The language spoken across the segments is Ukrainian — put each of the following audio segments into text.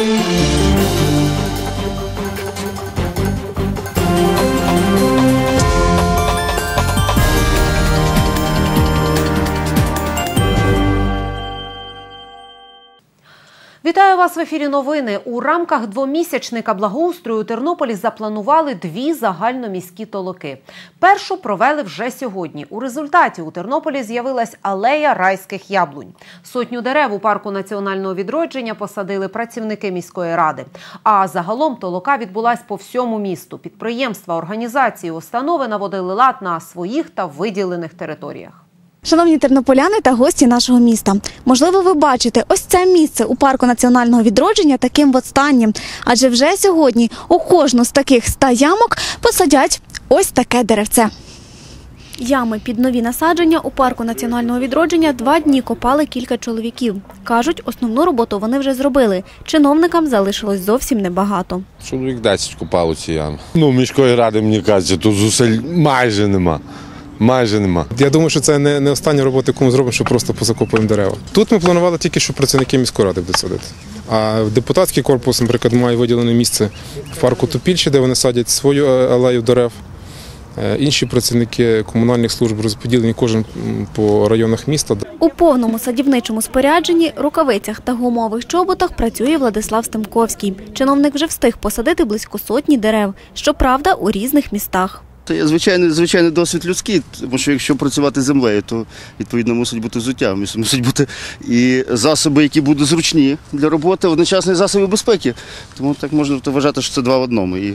Música Вітаю вас в ефірі. Новини у рамках двомісячника благоустрою у Тернополі запланували дві загальноміські толоки. Першу провели вже сьогодні. У результаті у Тернополі з'явилась алея райських яблунь. Сотню дерев у парку національного відродження посадили працівники міської ради. А загалом толока відбулась по всьому місту. Підприємства, організації, установи наводили лад на своїх та виділених територіях. Шановні тернополяни та гості нашого міста, можливо, ви бачите ось це місце у парку національного відродження таким востаннім. Адже вже сьогодні у кожну з таких ста ямок посадять ось таке деревце. Ями під нові насадження у парку національного відродження два дні копали кілька чоловіків. Кажуть, основну роботу вони вже зробили. Чиновникам залишилось зовсім небагато. Чоловік 10 купав у ці ями. Ну, міської ради, мені кажеться, тут зусиль майже нема. Майже нема. Я думаю, що це не, не остання робота, яку ми зробимо, що просто позакопуємо дерева. Тут ми планували тільки, що працівники міської ради будуть садити. А депутатський корпус, наприклад, має виділене місце в парку Топільче, де вони садять свою е, алею дерев. Е, Інші працівники комунальних служб розподілені кожен по районах міста. У повному садівничому спорядженні, рукавицях та гумових чоботах працює Владислав Стемковський. Чиновник вже встиг посадити близько сотні дерев, щоправда, у різних містах. Це є звичайний, звичайний досвід людський, тому що якщо працювати землею, то відповідно мусить бути взуття, мусить бути і засоби, які будуть зручні для роботи, одночасно і засоби безпеки. Тому так можна вважати, що це два в одному. І,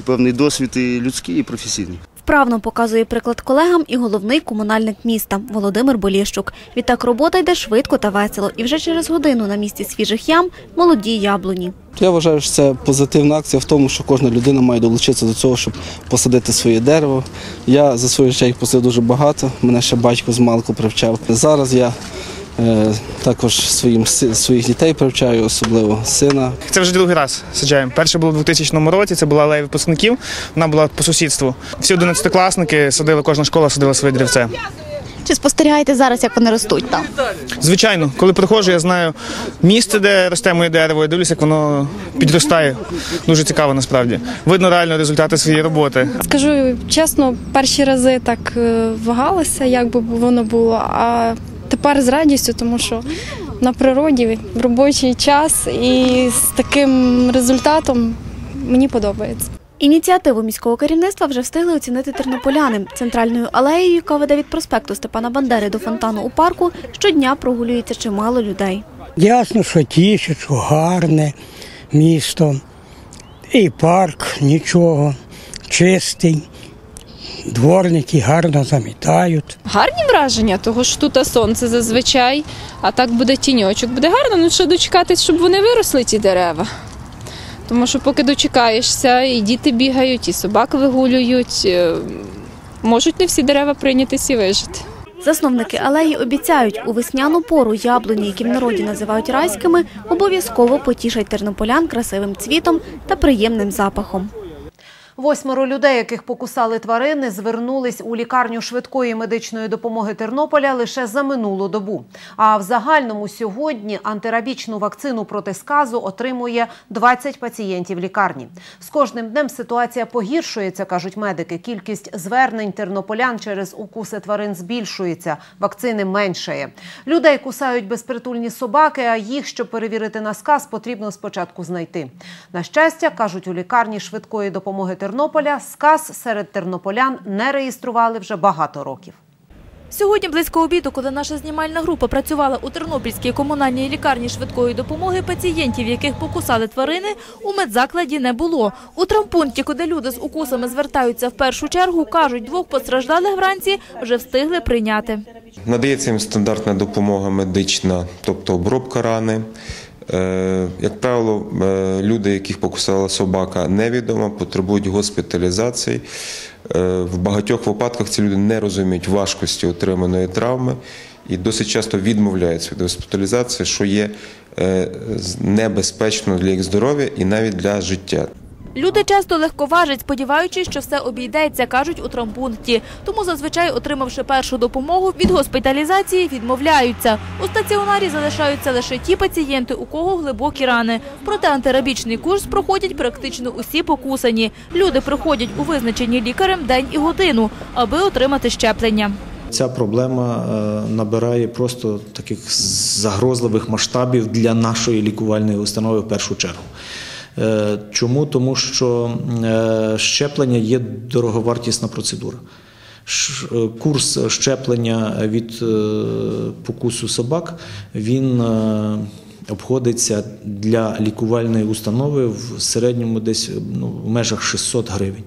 і певний досвід і людський, і професійний. Вправно показує приклад колегам і головний комунальник міста Володимир Болєщук. Відтак робота йде швидко та весело, і вже через годину на місці свіжих ям молоді яблуні. Я вважаю, що це позитивна акція в тому, що кожна людина має долучитися до цього, щоб посадити своє дерево. Я за своє життя їх посадив дуже багато. Мене ще батько з малку привчав. Зараз я також своїм своїх дітей привчаю, особливо сина. Це вже другий раз саджаємо. Перше було у 2000 році, це була алея випускників, вона була по сусідству. Всі одинадцятикласники садили, кожна школа садила своє деревце. Чи спостерігаєте зараз, як вони ростуть там? Звичайно, коли приходжу, я знаю місце, де росте моє дерево, я дивлюся, як воно підростає. Дуже цікаво насправді. Видно реально результати своєї роботи. Скажу чесно, перші рази так е, вагалася, як би воно було, а тепер з радістю, тому що на природі в робочий час і з таким результатом мені подобається. Ініціативу міського керівництва вже встигли оцінити тернополяни. Центральною алеєю, яка веде від проспекту Степана Бандери до фонтану у парку, щодня прогулюється чимало людей. Ясно, що тішить, що гарне місто. І парк нічого, чистий. Дворники гарно замітають. Гарні враження, того ж тут сонце зазвичай, а так буде тіньочок. Буде гарно, ну ще дочекатись, щоб вони виросли, ті дерева. Тому що поки дочекаєшся, і діти бігають, і собак вигулюють. е, Можуть не всі дерева прийнятися і вижити. Засновники алеї обіцяють, у весняну пору яблуні, які в народі називають райськими, обов'язково потішать тернополян красивим цвітом та приємним запахом. Восьмеро людей, яких покусали тварини, звернулись у лікарню швидкої медичної допомоги Тернополя лише за минулу добу. А в загальному сьогодні антирабічну вакцину проти сказу отримує 20 пацієнтів лікарні. З кожним днем ситуація погіршується, кажуть медики. Кількість звернень тернополян через укуси тварин збільшується, вакцини меншає. Людей кусають безпритульні собаки, а їх, щоб перевірити на сказ, потрібно спочатку знайти. На щастя, кажуть у лікарні швидкої допомоги Тернополя, сказ серед тернополян не реєстрували вже багато років. Сьогодні близько обіду, коли наша знімальна група працювала у Тернопільській комунальній лікарні швидкої допомоги, пацієнтів, яких покусали тварини, у медзакладі не було. У травмпункті, куди люди з укусами звертаються в першу чергу, кажуть, двох постраждалих вранці вже встигли прийняти. Надається їм стандартна допомога медична, тобто обробка рани. Е, Як правило, е, люди, яких покусала собака, невідомо, потребують госпіталізації. Е, В багатьох випадках ці люди не розуміють важкості отриманої травми і досить часто відмовляються від госпіталізації, що є небезпечно для їх здоров'я і навіть для життя. Люди часто легковажать, сподіваючись, що все обійдеться, кажуть у травмпункті. Тому зазвичай, отримавши першу допомогу, від госпіталізації відмовляються. У стаціонарі залишаються лише ті пацієнти, у кого глибокі рани. Проте антирабічний курс проходять практично усі покусані. Люди приходять у визначені лікарем день і годину, аби отримати щеплення. Ця проблема е, набирає просто таких загрозливих масштабів для нашої лікувальної установи в першу чергу. Е, Чому? Тому що е, щеплення є дороговартісна процедура. Е, Курс щеплення від покусу собак він обходиться для лікувальної установи в середньому десь ну, в межах 600 гривень.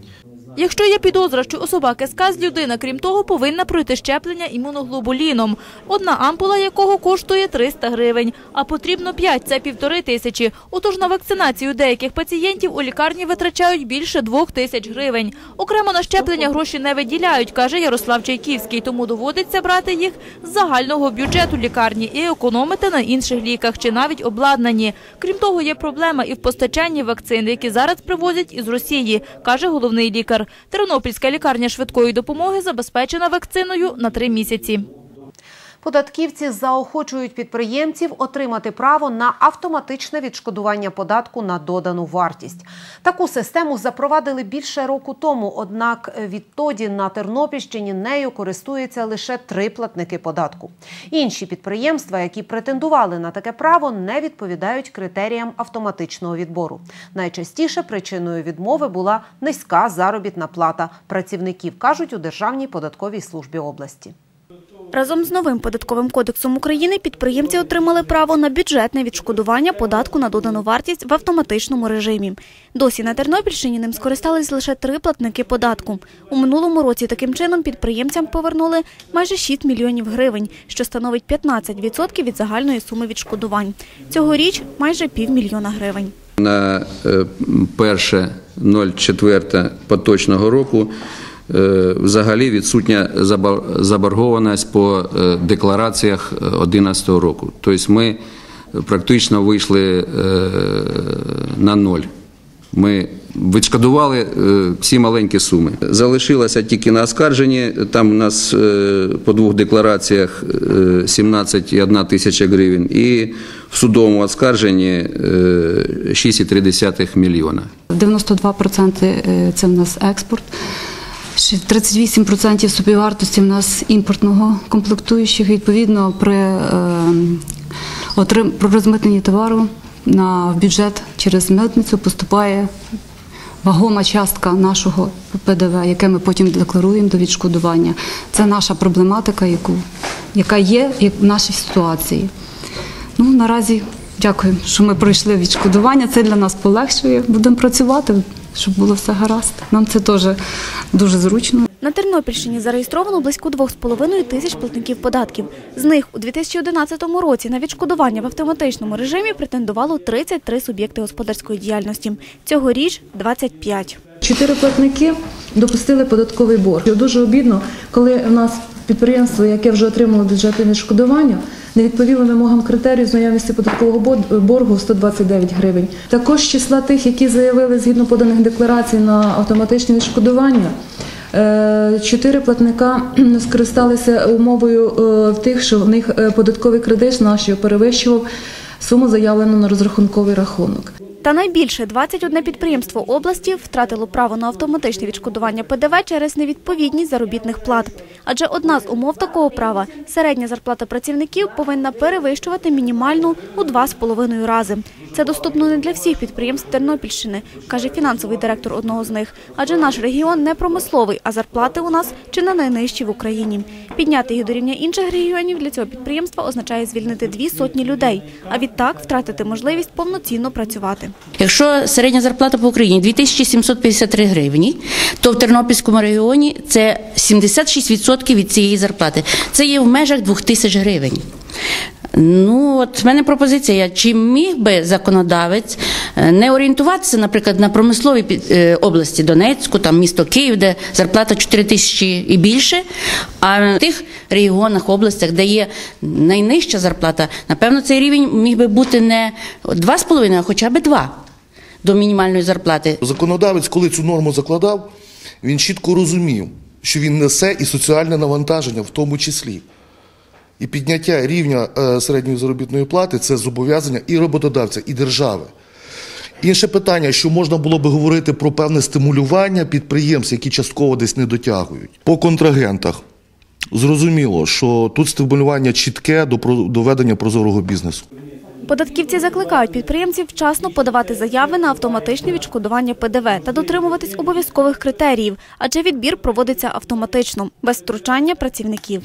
Якщо є підозра, що у собаки сказ, людина, крім того, повинна пройти щеплення імуноглобуліном, одна ампула якого коштує 300 гривень, а потрібно 5 – це півтори тисячі. Отож на вакцинацію деяких пацієнтів у лікарні витрачають більше двох тисяч гривень. Окремо на щеплення гроші не виділяють, каже Ярослав Чайківський, тому доводиться брати їх з загального бюджету лікарні і економити на інших ліках чи навіть обладнанні. Крім того, є проблема і в постачанні вакцин, які зараз привозять із Росії, каже головний лікар. Тернопільська лікарня швидкої допомоги забезпечена вакциною на три місяці. Податківці заохочують підприємців отримати право на автоматичне відшкодування податку на додану вартість. Таку систему запровадили більше року тому. Однак відтоді на Тернопільщині нею користуються лише три платники податку. Інші підприємства, які претендували на таке право, не відповідають критеріям автоматичного відбору. Найчастіше причиною відмови була низька заробітна плата працівників, кажуть у Державній податковій службі області. Разом з новим податковим кодексом України підприємці отримали право на бюджетне відшкодування податку на додану вартість в автоматичному режимі. Досі на Тернопільщині ним скористались лише три платники податку. У минулому році таким чином підприємцям повернули майже 6 мільйонів гривень, що становить 15% від загальної суми відшкодувань. Цьогоріч майже півмільйона гривень. На е, перше 04 поточного року взагалі відсутня заборгованість по е, деклараціях 2011 року. Тобто ми практично вийшли е, на ноль. Ми відшкодували е, всі маленькі суми. Залишилося тільки на оскарженні. Там у нас е, по двох деклараціях е, 17,1 тисяча гривень і в судовому оскарженні е, 6,3 мільйона. 92% е, це в нас експорт. Ще 38% собівартості в нас імпортного комплектуючих. Відповідно, при, е, отрим- при розмитненні товару на бюджет через митницю поступає вагома частка нашого ПДВ, яке ми потім декларуємо до відшкодування. Це наша проблематика, яку, яка є в нашій ситуації. Ну, наразі дякую, що ми пройшли відшкодування. Це для нас полегшує. Будемо працювати, щоб було все гаразд. Нам це теж дуже зручно. На Тернопільщині зареєстровано близько 2,5 тисяч платників податків. З них у 2011 році на відшкодування в автоматичному режимі претендувало 33 суб'єкти господарської діяльності. Цьогоріч – 25. Чотири платники допустили податковий борг. Дуже обідно, коли в нас підприємство, яке вже отримало бюджетне відшкодування, не відповіло вимогам критерію з наявності податкового боргу 129 гривень. Також числа тих, які заявили згідно поданих декларацій на автоматичне відшкодування. е, Чотири платника скористалися умовою е, в тих, що в них е, податковий кредит наш перевищував суму заявлену на розрахунковий рахунок. Та найбільше 21 підприємство області втратило право на автоматичне відшкодування ПДВ через невідповідність заробітних плат. Адже одна з умов такого права – середня зарплата працівників повинна перевищувати мінімальну у 2,5 рази. Це доступно не для всіх підприємств Тернопільщини, каже фінансовий директор одного з них. Адже наш регіон не промисловий, а зарплати у нас чи не найнижчі в Україні. Підняти їх до рівня інших регіонів для цього підприємства означає звільнити дві сотні людей, а відтак втратити можливість повноцінно працювати. Якщо середня зарплата по Україні 2753 гривні, то в Тернопільському регіоні це 76% від цієї зарплати. Це є в межах 2000 гривень. Ну, от в мене пропозиція, чи міг би законодавець е, не орієнтуватися, наприклад, на промислові е, області Донецьку, там місто Київ, де зарплата 4 тисячі і більше, а в тих регіонах, областях, де є найнижча зарплата, напевно, цей рівень міг би бути не 2,5, а хоча б 2. до мінімальної зарплати. Законодавець, коли цю норму закладав, він чітко розумів, що він несе і соціальне навантаження в тому числі. І підняття рівня е, середньої заробітної плати це зобов'язання і роботодавця, і держави. Інше питання, що можна було би говорити про певне стимулювання підприємств, які частково десь не дотягують. По контрагентах зрозуміло, що тут стимулювання чітке до про- до прозорого бізнесу. Податківці закликають підприємців вчасно подавати заяви на автоматичне відшкодування ПДВ та дотримуватись обов'язкових критеріїв, адже відбір проводиться автоматично, без втручання працівників.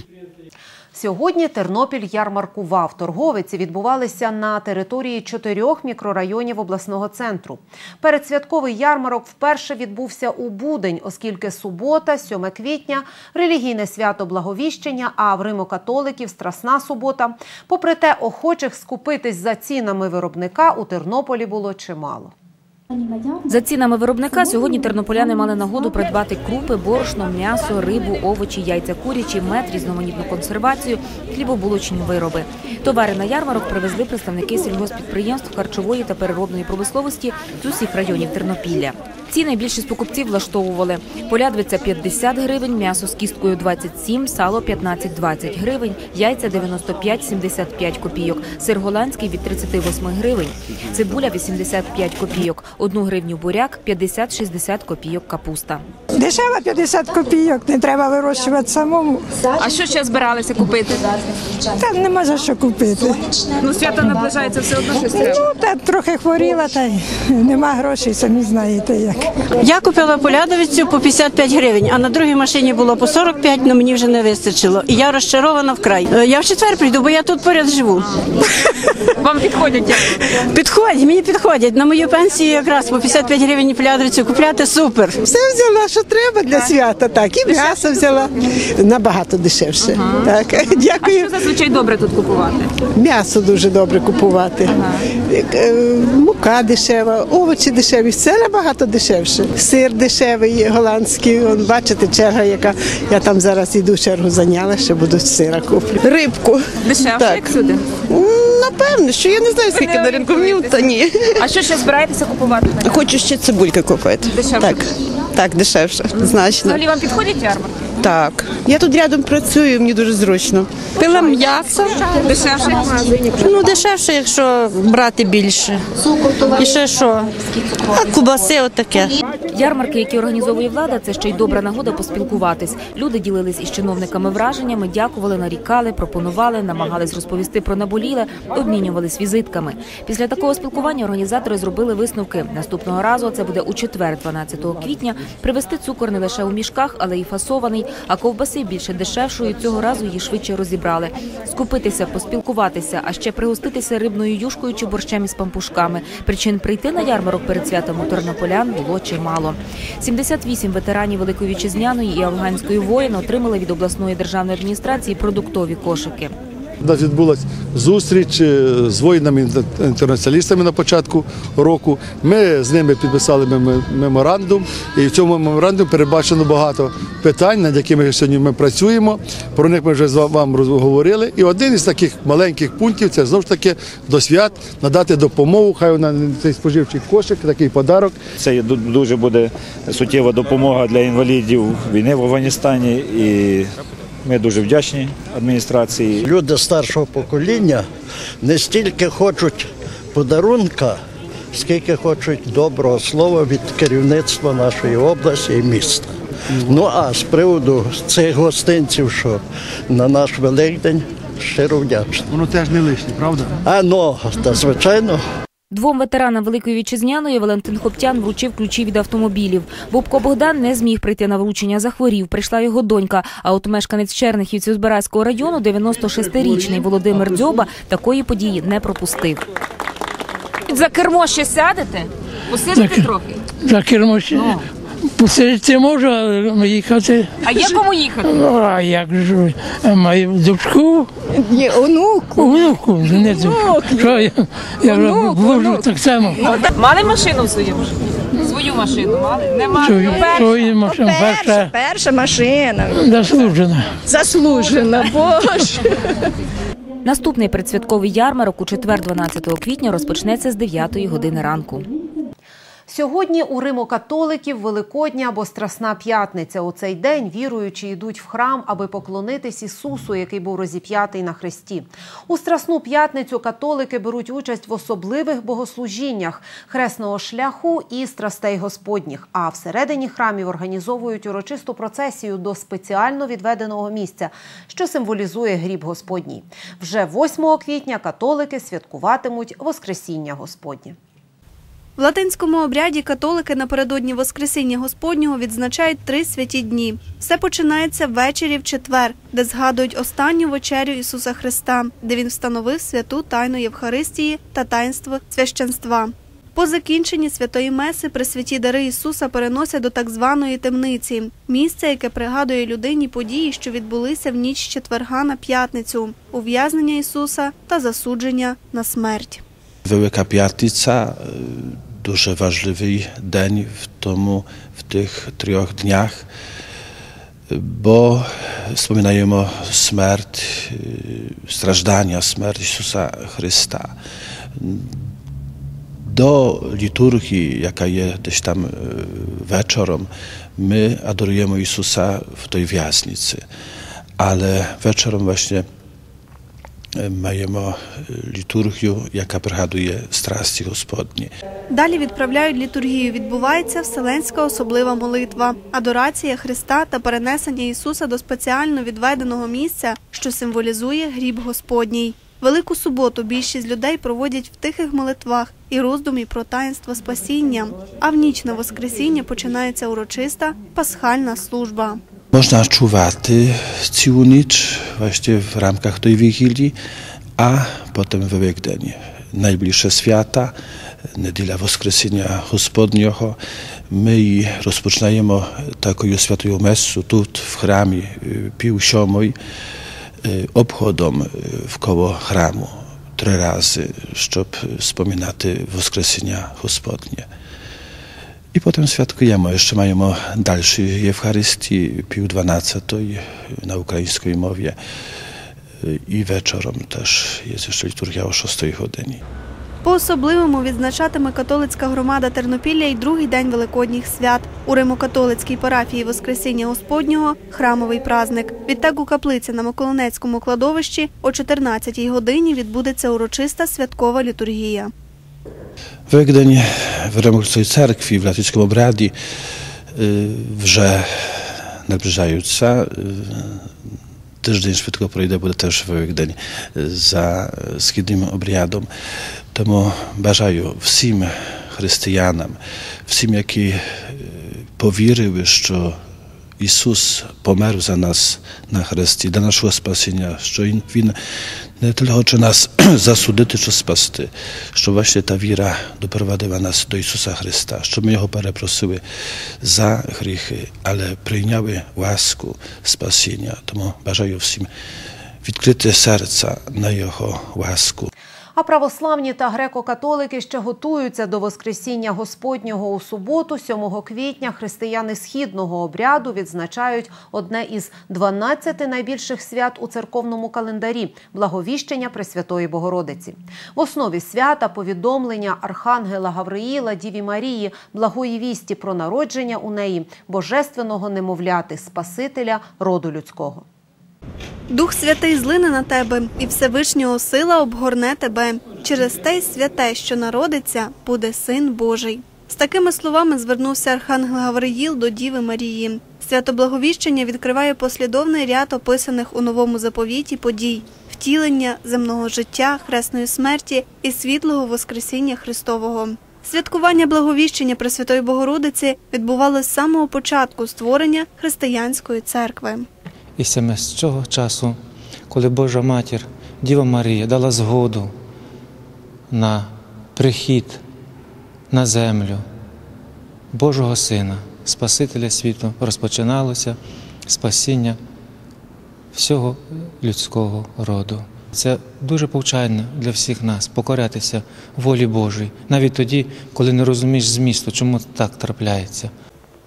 Сьогодні Тернопіль ярмаркував. Торговиці відбувалися на території чотирьох мікрорайонів обласного центру. Передсвятковий ярмарок вперше відбувся у будень, оскільки субота, 7 квітня, релігійне свято Благовіщення, а в римокатоликів Страсна субота. Попри те, охочих скупитись за цінами виробника у Тернополі було чимало. За цінами виробника сьогодні тернополяни мали нагоду придбати крупи, борошно, м'ясо, рибу, овочі, яйця курячі, мед, різноманітну консервацію, хлібобулочні вироби. Товари на ярмарок привезли представники сільгоспідприємств харчової та переробної промисловості з усіх районів Тернопілля. Ціни більшість покупців влаштовували. Полядвиця 50 гривень, м'ясо з кісткою 27, сало 15-20 гривень, яйця 95-75 копійок, сир голландський від 38 гривень, цибуля 85 копійок, одну гривню буряк, 50-60 копійок капуста. Дешево 50 копійок, не треба вирощувати самому. А що ще збиралися купити? Та нема за що купити. Ну, свято наближається все одно щось треба. Ну, та трохи хворіла, та й нема грошей, самі знаєте як. Я купила полядовицю по 55 гривень, а на другій машині було по 45, але мені вже не вистачило. І я розчарована вкрай. Е, Я в четвер прийду, бо я тут поряд живу. Вам підходять? Підходять, мені підходять. На мою пенсію якраз по 55 гривень полядовицю купляти супер. Все взяла, що треба для свята, так. І м'ясо взяла набагато дешевше. Так, дякую. А що зазвичай добре тут купувати? М'ясо дуже добре купувати. Е, Мука дешева, овочі дешеві, все набагато дешевше. Сир дешевий, голландський. Вон, бачите, черга, яка я там зараз іду, чергу зайняла, ще буду сира куплю. Рибку. Дешевше, Так. як сюди? Напевно, що я не знаю, скільки на ринку мені, та ні. А що ще збираєтеся купувати? Хочу ще цибульки купити. Дешевше Так, так, дешевше, значно. Взагалі вам підходять ярмарки? Так. Я тут рядом працюю, мені дуже зручно. Пила м'ясо. Дешевше. Ну, дешевше, якщо брати більше. І ще що? А кубаси отаке. Ярмарки, які організовує влада, це ще й добра нагода поспілкуватись. Люди ділились із чиновниками враженнями, дякували, нарікали, пропонували, намагались розповісти про наболіле, обмінювались візитками. Після такого спілкування організатори зробили висновки. Наступного разу це буде у четвер, 12 квітня. Привезти цукор не лише у мішках, але й фасований. А ковбаси більше дешевшою. Цього разу її швидше розібрали. Скупитися, поспілкуватися, а ще пригоститися рибною юшкою чи борщем із пампушками. Причин прийти на ярмарок перед святом у тернополян було чимало. 78 ветеранів Великої Вітчизняної і афганської воїн отримали від обласної державної адміністрації продуктові кошики. У нас відбулася зустріч е, з воїнами-інтернаціоналістами на початку року. Ми з ними підписали меморандум, і в цьому меморандумі передбачено багато питань, над якими сьогодні ми працюємо. Про них ми вже з ва- вам розговорили. І один із таких маленьких пунктів це знову ж таки до свят надати допомогу. Хай вона цей споживчий кошик, такий подарок. Це дуже буде суттєва допомога для інвалідів війни в Афганістані. І ми дуже вдячні адміністрації. Люди старшого покоління не стільки хочуть подарунка, скільки хочуть доброго слова від керівництва нашої області і міста. Ну а з приводу цих гостинців, що на наш Великдень, щиро вдячний. Воно теж не лишнє, правда? А ну, та звичайно. Двом ветеранам Великої Вітчизняної Валентин Хоптян вручив ключі від автомобілів. Бубко Богдан не зміг прийти на вручення, захворів. Прийшла його донька. А от мешканець Чернихівців Збиразького району, 96-річний Володимир Дзьоба, такої події не пропустив. За кермо ще сядете? Посидите трохи? За кермо ще посидіти можу, але їхати. А є кому їхати? А як ж маю дочку? Ні, онуку. Онуку, не дочку. Що я, я можу так само. Мали машину свою? Свою машину мали? Не мали. Свою, свою машину, перша Перша машина. заслужена. Заслужена, боже. Наступний предсвятковий ярмарок у четвер, 12 квітня, розпочнеться з 9 години ранку. Сьогодні у Римо-католиків Великодня або Страсна п'ятниця. У цей день віруючі йдуть в храм, аби поклонитись Ісусу, який був розіп'ятий на хресті. У Страсну п'ятницю католики беруть участь в особливих богослужіннях хресного шляху і страстей Господніх. А всередині храмів організовують урочисту процесію до спеціально відведеного місця, що символізує гріб Господній. Вже 8 квітня католики святкуватимуть Воскресіння Господнє. В латинському обряді католики напередодні Воскресіння Господнього відзначають три святі дні. Все починається ввечері в четвер, де згадують останню вечерю Ісуса Христа, де він встановив святу тайну Євхаристії та таїнство священства. По закінченні святої меси пресвяті дари Ісуса переносять до так званої темниці місце, яке пригадує людині події, що відбулися в ніч четверга на п'ятницю, ув'язнення Ісуса та засудження на смерть. Wielka Piatnica, y, дуже важливий день в тому, в тих трьох днях, бо wspominaємо смерть, y, страждання, смерть Ісуса Христа. До літургії, яка є десь там y, вечором, my adorujemy Ісуса в той в'язниці. Але вечором właśnie маємо літургію, яка пригадує страсті Господні. Далі відправляють літургію. Відбувається вселенська особлива молитва, адорація Христа та перенесення Ісуса до спеціально відведеного місця, що символізує гріб Господній. Велику суботу більшість людей проводять в тихих молитвах і роздумі про таїнство спасіння. А в ніч на Воскресіння починається урочиста пасхальна служба. Można czuwaty całą właśnie w ramkach tej wigilii, a potem w weekdenie. Najbliższe świata, niedziela Woskresienia Gospodnioho. My rozpoczynajemy taką świętą messu tu w chramie y, Piłsiomoj y, obchodom y, w koło chramu trzy razy, żeby wspominać Woskresienia Gospodnie. I potem świadkujemy, jeszcze mamy dalszy Eucharystii, pił 12 na ukraińskiej mowie i wieczorem też jest jeszcze liturgia o 6 godzinie. По-особливому відзначатиме католицька громада Тернопілля й другий день Великодніх свят. У Римо-католицькій парафії Воскресіння Господнього храмовий праздник. Відтак у каплиці на Миколинецькому кладовищі о 14-й годині відбудеться урочиста святкова літургія. Wegdyń w ramach swojej cerkwi w latyńskim obradi y, wrze nabliżająca y, tydzień szybko przejdę, będę też w Wegdyń za skidnym obriadom. Temu bażaju wszystkim chrześcijanom, wszystkim, jaki y, powierzyły, że Ісус помер за нас на хресті, для нашого спасіння, що Він, він не тільки хоче нас засудити чи спасти, що właśnie та віра доprowadziła нас до Ісуса Христа, щоб ми Його перепросили за гріхи, але прийняли ласку спасіння. Тому бажаю всім відкрити серця на Його ласку. А православні та греко-католики ще готуються до Воскресіння Господнього у суботу, 7 квітня. Християни східного обряду відзначають одне із 12 найбільших свят у церковному календарі благовіщення Пресвятої Богородиці. В основі свята повідомлення Архангела Гавриїла Діві Марії, благої вісті про народження у неї божественного немовляти, Спасителя роду людського. Дух Святий злине на тебе, і Всевишнього сила обгорне тебе. Через те святе, що народиться, буде син Божий. З такими словами звернувся Архангел Гавриїл до Діви Марії. Святоблаговіщення відкриває послідовний ряд описаних у новому заповіті подій втілення земного життя, хресної смерті і світлого Воскресіння Христового. Святкування благовіщення Пресвятої Богородиці відбувалося з самого початку створення християнської церкви. І саме з цього часу, коли Божа матір, Діва Марія, дала згоду на прихід на землю Божого Сина, Спасителя світу, розпочиналося спасіння всього людського роду. Це дуже повчально для всіх нас покорятися волі Божій, навіть тоді, коли не розумієш змісту, чому так трапляється.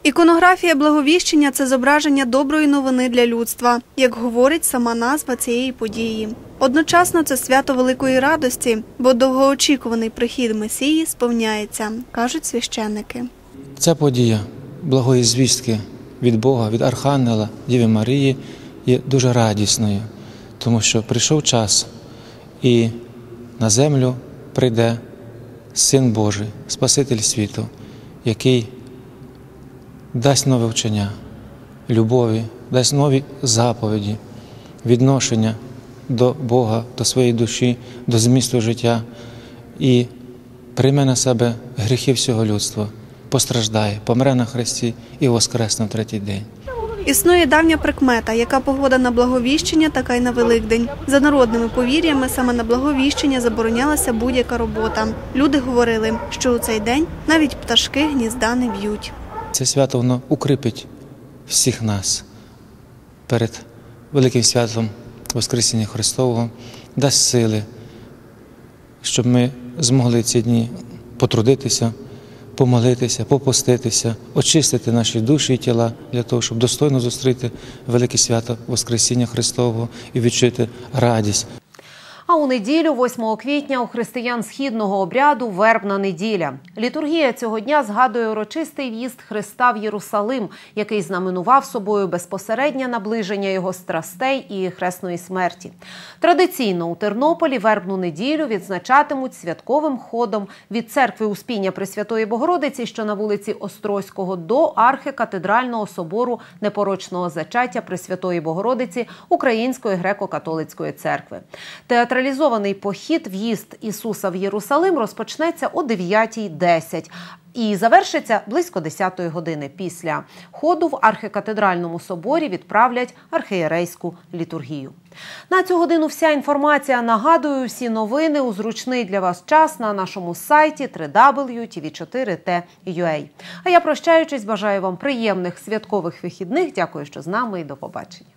Іконографія благовіщення це зображення доброї новини для людства, як говорить сама назва цієї події. Одночасно це свято великої радості, бо довгоочікуваний прихід Месії сповняється, кажуть священники. Ця подія благої звістки від Бога, від Архангела, Діви Марії є дуже радісною, тому що прийшов час і на землю прийде Син Божий, Спаситель світу, який дасть нове вчення любові, дасть нові заповіді, відношення до Бога, до своєї душі, до змісту життя і прийме на себе гріхи всього людства, постраждає, помре на хресті і воскресне в третій день. Існує давня прикмета, яка погода на благовіщення, така й на Великдень. За народними повір'ями, саме на благовіщення заборонялася будь-яка робота. Люди говорили, що у цей день навіть пташки гнізда не б'ють. Це свято воно укріпить всіх нас перед великим святом Воскресіння Христового, дасть сили, щоб ми змогли ці дні потрудитися, помолитися, попуститися, очистити наші душі і тіла для того, щоб достойно зустріти велике свято Воскресіння Христового і відчути радість. А у неділю, 8 квітня, у християн східного обряду вербна неділя. Літургія цього дня згадує урочистий в'їзд Христа в Єрусалим, який знаменував собою безпосереднє наближення його страстей і хресної смерті. Традиційно у Тернополі вербну неділю відзначатимуть святковим ходом від церкви Успіння Пресвятої Богородиці, що на вулиці Острозького, до архикатедрального собору непорочного зачаття Пресвятої Богородиці Української греко-католицької церкви. Театралізований похід в'їзд Ісуса в Єрусалим розпочнеться о 9.10 і завершиться близько 10-ї години. Після ходу в архикатедральному соборі відправлять архієрейську літургію. На цю годину вся інформація. Нагадую, всі новини у зручний для вас час на нашому сайті www.tv4t.ua. А я прощаючись, бажаю вам приємних святкових вихідних. Дякую, що з нами і до побачення.